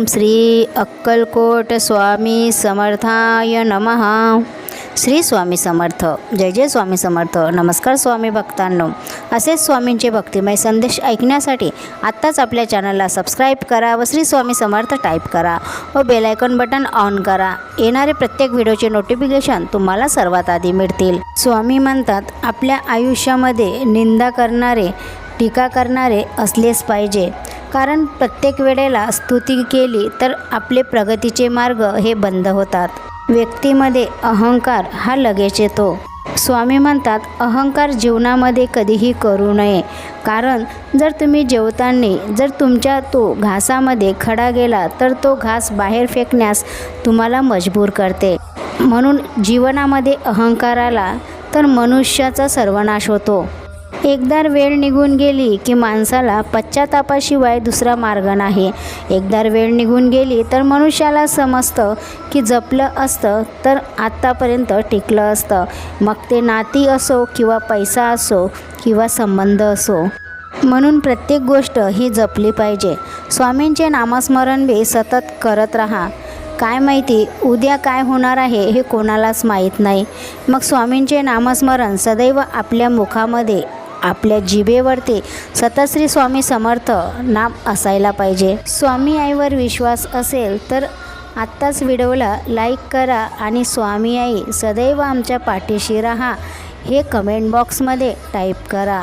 ओम श्री अक्कलकोट स्वामी समर्थाय नमः. श्री स्वामी समर्थ. जय जय स्वामी समर्थ. नमस्कार स्वामी भक्तांनो. असेच स्वामींचे भक्तिमय संदेश ऐकण्यासाठी आत्ताच आपल्या चॅनलला सबस्क्राईब करा व श्री स्वामी समर्थ टाईप करा व बेलायकॉन बटन ऑन करा. येणारे प्रत्येक व्हिडिओचे नोटिफिकेशन तुम्हाला सर्वात आधी मिळतील. स्वामी म्हणतात आपल्या आयुष्यामध्ये निंदा करणारे टीका करणारे असलेच पाहिजे. कारण प्रत्येक वेळेला स्तुती केली तर आपले प्रगतीचे मार्ग हे बंद होतात. व्यक्तीमध्ये अहंकार हा लगेच येतो. स्वामी म्हणतात अहंकार जीवनामध्ये कधीही करू नये. कारण जर तुम्ही जेवताना जर तुमच्या तो घासामध्ये खडा गेला तर तो घास बाहेर फेकण्यास तुम्हाला मजबूर करते. म्हणून जीवनामध्ये अहंकाराला तर मनुष्याचा सर्वनाश होतो. एकदा वेळ निघून गेली की माणसाला पश्चातापाशिवाय दुसरा मार्ग नाही. एकदा वेळ निघून गेली तर मनुष्याला समजतं की जपलं असतं तर आत्तापर्यंत टिकलं असतं. मग ते नाती असो किंवा पैसा असो किंवा संबंध असो. म्हणून प्रत्येक गोष्ट ही जपली पाहिजे. स्वामींचे नामस्मरण बी सतत करत राहा. काय माहिती उद्या काय होणार आहे हे कोणालाच माहीत नाही. मग स्वामींचे नामस्मरण सदैव आपल्या मुखामध्ये आपल्या जिभेवरती सतश्री स्वामी समर्थ नाम असायला पाहिजे. स्वामी आईवर विश्वास असेल तर आत्ताच व्हिडिओला लाईक करा आणि स्वामी आई सदैव आमच्या पाठीशी राहा हे कमेंट बॉक्समध्ये टाईप करा.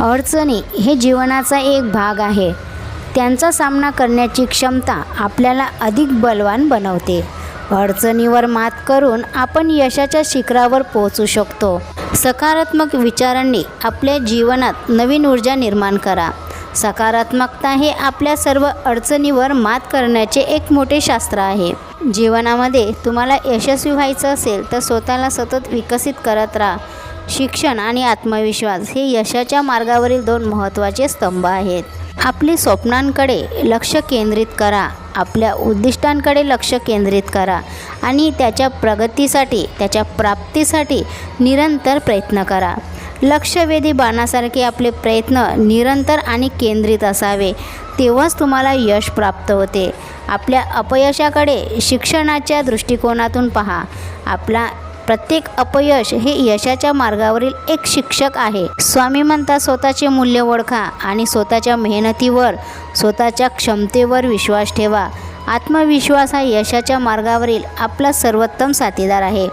अडचणी हे जीवनाचा एक भाग आहे. त्यांचा सामना करण्याची क्षमता आपल्याला अधिक बलवान बनवते. अडचणीवर मात करून आपण यशाच्या शिखरावर पोहोचू शकतो. सकारात्मक विचारांनी आपल्या जीवनात नवीन ऊर्जा निर्माण करा. सकारात्मकता हे आपल्या सर्व अडचणीवर मात करण्याचे एक मोठे शास्त्र आहे. जीवनामध्ये तुम्हाला यशस्वी व्हायचं असेल तर स्वतःला सतत विकसित करत राहा. शिक्षण आणि आत्मविश्वास हे यशाच्या मार्गावरील दोन महत्त्वाचे स्तंभ आहेत. आपली स्वप्नांकडे लक्ष केंद्रित करा. आपल्या उद्दिष्टांकडे लक्ष केंद्रित करा. आणि त्याच्या प्रगतीसाठी त्याच्या प्राप्तीसाठी निरंतर प्रयत्न करा. लक्षवेधी बाणासारखे आपले प्रयत्न निरंतर आणि केंद्रित असावे. तेव्हाच तुम्हाला यश प्राप्त होते. आपल्या अपयशाकडे शिक्षणाच्या दृष्टिकोनातून पहा. आपला प्रत्येक अपयश हे यशाच्या मार्गावरील एक शिक्षक आहे. स्वामी म्हणतात स्वतःचे मूल्य ओळखा आणि स्वतःच्या मेहनतीवर स्वतःच्या क्षमतेवर विश्वास ठेवा. आत्मविश्वास हा यशाच्या मार्गावरील आपला सर्वोत्तम साथीदार आहे.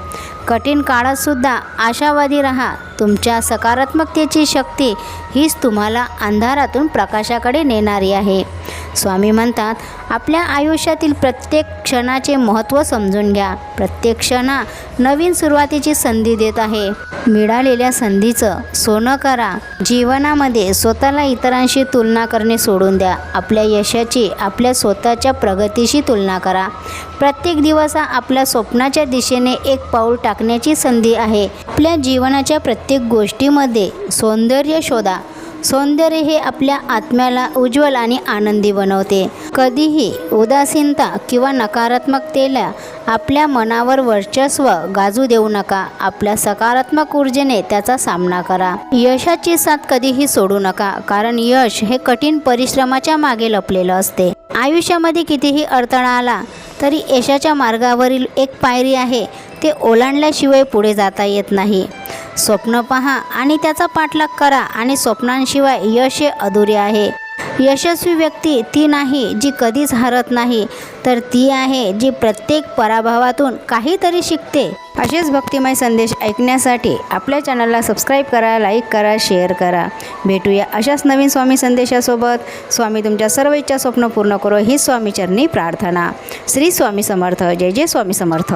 कठीण काळातसुद्धा आशावादी राहा. तुमच्या सकारात्मकतेची शक्ती हीच तुम्हाला अंधारातून प्रकाशाकडे नेणारी आहे. स्वामी म्हणतात आपल्या आयुष्यातील प्रत्येक क्षणाचे महत्त्व समजून घ्या. प्रत्येक क्षणा नवीन सुरुवातीची संधी देत आहे. मिळालेल्या संधीचं सोनं करा. जीवनामध्ये स्वतःला इतरांशी तुलना करणे सोडून द्या. आपल्या यशाची आपल्या स्वतःच्या प्रगतीशी तुलना करा. प्रत्येक दिवस हा आपल्या स्वप्नाच्या दिशेने एक पाऊल टाकण्याची संधी आहे. आपल्या जीवनाच्या प्रत्येक गोष्टीमध्ये सौंदर्य शोधा. सौंदर्य हे आपल्या आत्म्याला उज्ज्वल आणि आनंदी बनवते. कधीही उदासीनता किंवा नकारात्मकतेला आपल्या मनावर वर्चस्व गाजू देऊ नका. आपल्या सकारात्मक ऊर्जेने त्याचा सामना करा. यशाची साथ कधीही सोडू नका कारण यश हे कठीण परिश्रमाच्या मागे लपलेलं असते. आयुष्यामध्ये कितीही अडथळा आला तरी यशाच्या मार्गावरील एक पायरी आहे ते ओलांडल्याशिवाय पुढे जाता येत नाही. स्वप्न पहा आणि त्याचा पाठलाग करा आणि स्वप्नांशिवाय यश हे अधुरे आहे. यशस्वी व्यक्ती ती नाही जी कधीच हरत नाही तर ती आहे जी प्रत्येक पराभवातून काहीतरी शिकते. असेच भक्तिमय संदेश ऐकण्यासाठी आपल्या चॅनलला सबस्क्राईब करा लाईक करा शेअर करा. भेटूया अशाच नवीन स्वामी संदेशासोबत. स्वामी तुमच्या सर्व इच्छा स्वप्न पूर्ण करो. ही स्वामीचरणी प्रार्थना. श्री स्वामी समर्थ. जय जय स्वामी समर्थ.